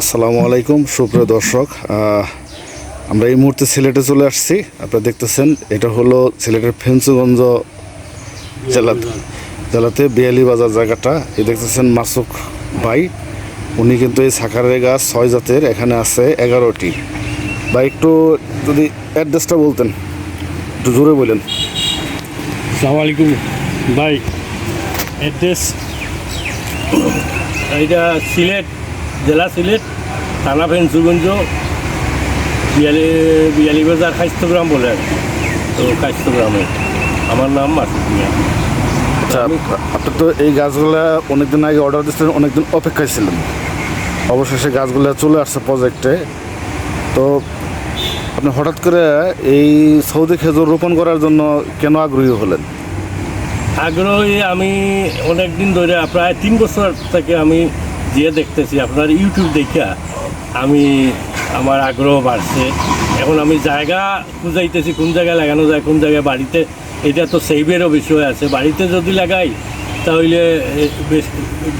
আসসালামু আলাইকুম, সুপ্রিয় দর্শক। আমরা এই মুহূর্তে সিলেটে চলে আসছি। আপনারা দেখতেছেন, এটা হলো সিলেটের ফেন্সুগঞ্জ জেলা জেলাতে বিয়ালি বাজার জায়গাটা। এই দেখতেছেন মাসুক ভাই। উনি কিন্তু এই সাকারের গাছ ছয় জাতের, এখানে আছে এগারোটি। বা একটু যদি অ্যাড্রেসটা বলতেন, একটু জোরে বলেন। সালাম আলাইকুম ভাই। অ্যাড্রেস এটা সিলেট জেলা সিলেট থানা ফেন্সুগঞ্জ বিয়ালি বিয়ালি বাজার খাইস্তগ্রাম বলে আর কি। তো খাইস্তগ্রামে আমার নাম মাসুদ মিয়া আচ্ছা আপনি তো এই গাছগুলা অনেকদিন আগে অর্ডার দিচ্ছিলেন অনেকদিন অপেক্ষায় ছিলেন। অবশেষে গাছগুলো চলে আসছে প্রজেক্টে তো আপনি হঠাৎ করে এই সৌদি খেজুর রোপণ করার জন্য কেন আগ্রহী হলেন? আগ্রহী আমি অনেক দিন ধরে প্রায় তিন বছর থেকে আমি যে দেখতেছি, আপনার ইউটিউব দেখা, আমি আমার আগ্রহ বাড়ছে। এখন আমি জায়গা খুঁজাইতেছি, কোন জায়গায় লাগানো যায়, কোন জায়গায় বাড়িতে, এটা তো সেভেরও বিষয় আছে। বাড়িতে যদি লাগাই, তাহলে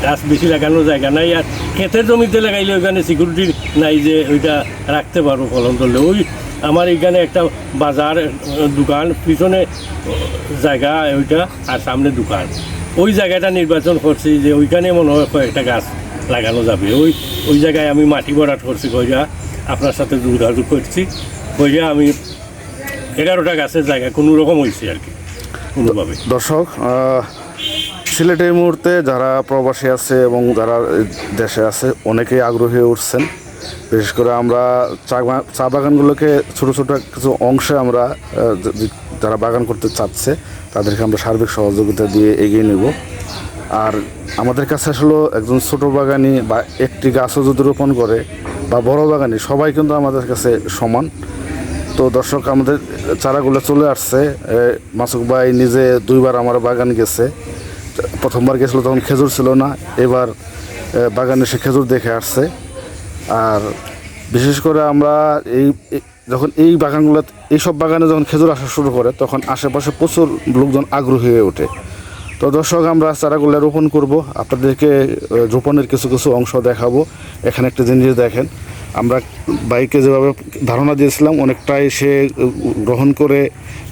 গাছ বেশি লাগানো জায়গা নাই। আর ক্ষেতের জমিতে লাগাইলে ওইখানে সিকিউরিটি নাই যে ওইটা রাখতে পারব ফলন করলে ওই আমার এখানে একটা বাজার, দোকান, পিছনে জায়গা ওইটা, আর সামনে দোকান। ওই জায়গাটা নির্বাচন করছি যে ওইখানে মনে হয় কয়েকটা গাছ লাগানো যাবে। ওই ওই জায়গায় আমি মাটি ভরাট করছি কইরা আপনার সাথে যোগাযোগ করছি। কইরা আমি এগারোটা গাছের জায়গা কোনো রকম হয়েছে আর কি, কোনোভাবে। দর্শক সিলেটে এই মুহূর্তে যারা প্রবাসী আছে এবং যারা দেশে আছে, অনেকেই আগ্রহী উঠছেন। বিশেষ করে আমরা চা বাগানগুলোকে ছোটো ছোটো কিছু অংশে আমরা যারা বাগান করতে চাচ্ছে, তাদেরকে আমরা সার্বিক সহযোগিতা দিয়ে এগিয়ে নেব। আর আমাদের কাছে আসলে একজন ছোট বাগানি বা একটি গাছও যদি রোপণ করে বা বড় বাগানি, সবাই কিন্তু আমাদের কাছে সমান। তো দর্শক, আমাদের চারাগুলো চলে আসছে। মাসুক ভাই নিজে দুইবার আমার বাগান গেছে। প্রথমবার গেছিল তখন খেজুর ছিল না, এবার বাগানে সে খেজুর দেখে আসছে। আর বিশেষ করে আমরা এই- যখন এই বাগানগুলো এইসব বাগানে যখন খেজুর আসা শুরু করে, তখন আশেপাশে প্রচুর লোকজন আগ্রহী হয়ে ওঠে। তো দর্শক আমরা চারাগুলো রোপণ করব। আপনাদেরকে রোপণের কিছু কিছু অংশ দেখাবো। এখানে একটা জিনিস দেখেন আমরা বাইকে যেভাবে ধারণা দিয়েছিলাম অনেকটাই সে গ্রহণ করে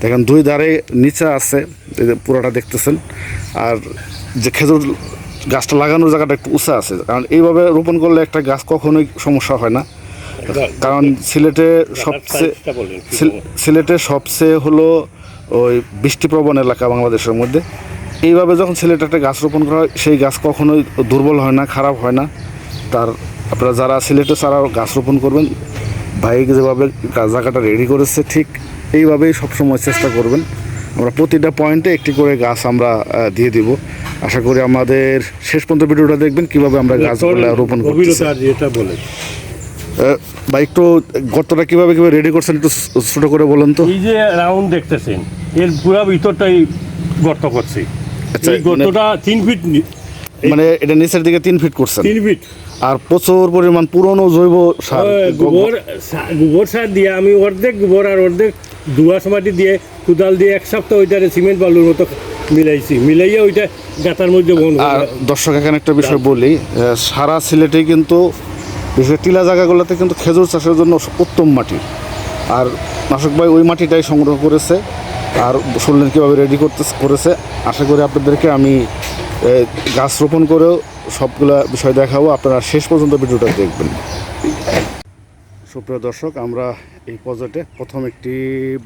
দেখেন দুই ধারে নিচে আছে পুরোটা দেখতেছেন। আর যে খেজুর গাছটা লাগানোর জায়গাটা একটু উঁচা আছে। কারণ এইভাবে রোপণ করলে একটা গাছ কখনোই সমস্যা হয় না। কারণ সিলেটে সবচেয়ে সিলেটে সবচেয়ে হলো ওই বৃষ্টিপ্রবণ এলাকা বাংলাদেশের মধ্যে। এইভাবে যখন সিলেটে একটা গাছ রোপণ করা হয় সেই গাছ কখনোই দুর্বল হয় না খারাপ হয় না। তার আপনারা যারা সিলেটে ছাড়া গাছ রোপণ করবেন। বাইক যেভাবে জায়গাটা রেডি করেছে ঠিক এইভাবেই সবসময় চেষ্টা করবেন। আমরা প্রতিটা পয়েন্টে একটি করে গাছ আমরা দিয়ে দিব। আশা করি আমাদের শেষ পর্যন্ত ভিডিওটা দেখবেন কীভাবে আমরা গাছগুলো রোপণ যেটা বলে আহ, বা একটু গর্তটা কীভাবে কীভাবে রেডি করছেন একটু ছোটো করে বলুন তো। এই যে রাউন্ড দেখতেছেন এর পুরা ভিতরটাই গর্ত করছি। আচ্ছা, এই গর্তটা তিন ফিট মানে এটা নিচের দিকে তিন ফিট করছেন। তিন ফিট আর প্রচুর পরিমাণ পুরনো জৈব সার গোবর গোবর সার দিয়ে আমি অর্ধেক গোবর আর অর্ধেক দুয়াশ মাটি দিয়ে কোদাল দিয়ে এক সপ্তাহ ওইটারে সিমেন্ট বালুর মতো মিলাইছি। মিলাইয়া ওইটা গাতার মধ্যে আর দর্শক এখানে একটা বিষয় বলি সারা সিলেটে কিন্তু বিশেষ টিলা জায়গাগুলোতে কিন্তু খেজুর চাষের জন্য উত্তম মাটি। আর নাশক ভাই ওই মাটিটাই সংগ্রহ করেছে। আর শুনলেন কীভাবে রেডি করতে করেছে, আশা করি আপনাদেরকে আমি গাছ রোপণ করেও সবগুলা বিষয় দেখাবো। আপনারা শেষ পর্যন্ত ভিডিওটা দেখবেন। সুপ্রিয় দর্শক, আমরা এই প্রজেক্টে প্রথম একটি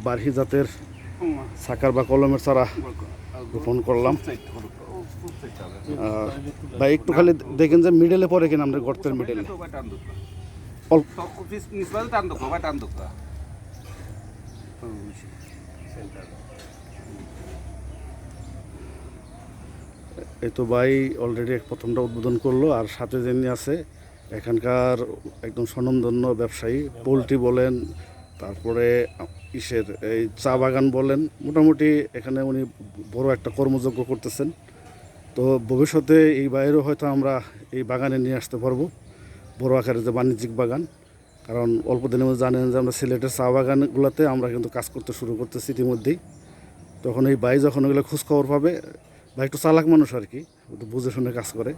বার্হি জাতের সাকার বা কলমের চারা রোপণ করলাম। ভাই, একটু খালি দেখেন যে মিডলে পরে কিনা আমরা গর্তের মিডলে অল্প এই তো ভাই অলরেডি প্রথমটা উদ্বোধন করল, আর সাথে যিনি আছে, এখানকার একদম স্বনামধন্য ব্যবসায়ী, পোলট্রি বলেন, তারপরে ইসের এই চা বাগান বলেন, মোটামুটি এখানে উনি বড় একটা কর্মযজ্ঞ করতেছেন। তো ভবিষ্যতে এই বাইরেও হয়তো আমরা এই বাগানে নিয়ে আসতে পারব, বড় আকারের যে বাণিজ্যিক বাগান। কারণ অল্প দিনের মধ্যে জানেন যে আমরা সিলেটের চা বাগানগুলোতে আমরা কিন্তু কাজ করতে শুরু করতেছি ইতিমধ্যেই। তখন এই ভাই যখন ওগুলো খোঁজখবর পাবে, ভাই একটু চালাক মানুষ আর কি, একটু বুঝে শুনে কাজ করে।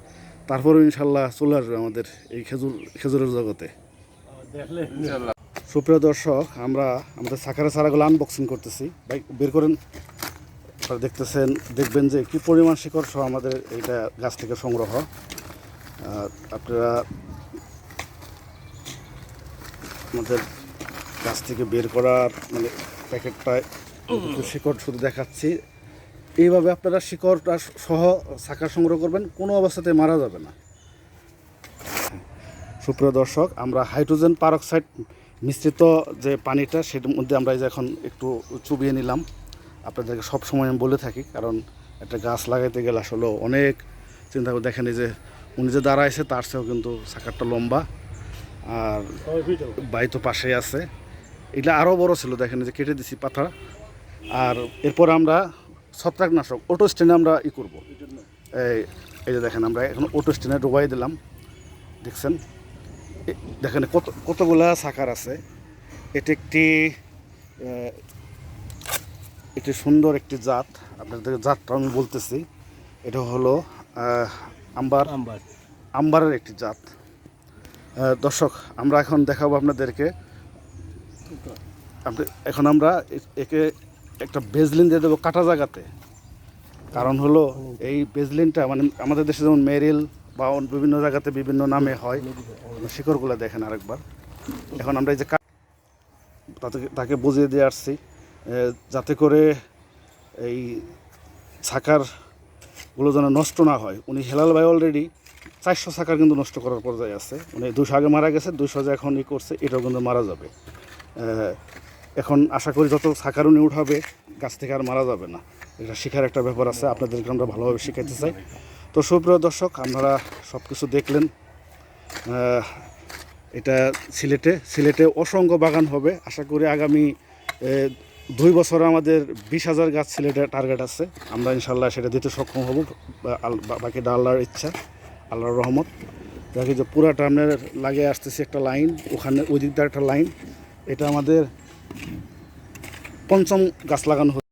তারপরে ইনশাল্লাহ চলে আসবে আমাদের এই খেজুর, খেজুরের জগতে। সুপ্রিয় দর্শক, আমরা আমাদের সাকারের চারাগুলো আনবক্সিং করতেছি। ভাই, বের করেন। দেখতেছেন, দেখবেন যে কি পরিমাণ শিকড় সহ আমাদের এইটা গাছ থেকে সংগ্রহ। আপনারা আমাদের গাছ থেকে বের করার মানে প্যাকেটটা একটু শিকড় শুধু দেখাচ্ছি। এইভাবে আপনারা শিকড়টা সহ সাকার সংগ্রহ করবেন, কোনো অবস্থাতে মারা যাবে না। সুপ্রিয় দর্শক, আমরা হাইড্রোজেন পারক্সাইড মিশ্রিত যে পানিটা, সেটার মধ্যে আমরা এই যে এখন একটু চুবিয়ে নিলাম। আপনাদেরকে সব সময় আমি বলে থাকি, কারণ একটা গাছ লাগাইতে গেলে আসলে অনেক চিন্তা করে দেখেন এই যে উনি যে দাঁড়াইছে, তার চেয়েও কিন্তু সাকারটা লম্বা। আর বাই তো? পাশেই আছে। এগুলো আরও বড় ছিল দেখেন যে কেটে দিছি পাতা। আর এরপর আমরা ছত্রাকনাশক অটো স্ট্যান্ডে আমরা ই করব। এই এই যে দেখেন আমরা এখন অটো স্ট্যান্ডে ডুবাই দিলাম। দেখছেন? দেখেন কত কতগুলা সাকার আছে। এটি একটি একটি সুন্দর একটি জাত। আপনাদের জাতটা আমি বলতেছি। এটা হলো আম্বার। নাম্বার আম্বারের একটি জাত। দর্শক, আমরা এখন দেখাবো আপনাদেরকে। আপনি, এখন আমরা একে একটা বেজলিন দিয়ে দেবো কাটা জায়গাতে। কারণ হলো, এই বেজলিনটা মানে আমাদের দেশে যেমন মেরিল বা বিভিন্ন জায়গাতে বিভিন্ন নামে হয় শিকড়গুলো দেখেন আরেকবার। এখন আমরা এই যে তাতে তাকে বুঝিয়ে দিয়ে আসছি। যাতে করে এই ছাকারগুলো যেন নষ্ট না হয়। উনি হেলাল ভাই অলরেডি চারশো ছাকার কিন্তু নষ্ট করার পর্যায়ে আছে। উনি দুশো আগে মারা গেছে দুশো যে এখন ই করছে, এটাও কিন্তু মারা যাবে। এখন আশা করি যত ছাকার উনি উঠাবে, গাছ থেকে আর মারা যাবে না। এটা শেখার একটা ব্যাপার আছে, আপনাদেরকে আমরা ভালোভাবে শেখাইতে চাই। তো সুপ্রিয় দর্শক, আপনারা সব কিছু দেখলেন এটা সিলেটে সিলেটে অসংখ্য বাগান হবে। আশা করি আগামী দুই বছরে আমাদের বিশ হাজার গাছ সিলেটে টার্গেট আছে। আমরা ইনশাল্লাহ সেটা দিতে সক্ষম হব বাকিটা আল্লাহর ইচ্ছা। আল্লাহর রহমত। দেখি যে পুরাটা আপনার লাগে আসতেছে একটা লাইন ওখানে ওই দিকটা একটা লাইন এটা আমাদের পঞ্চম গাছ লাগানো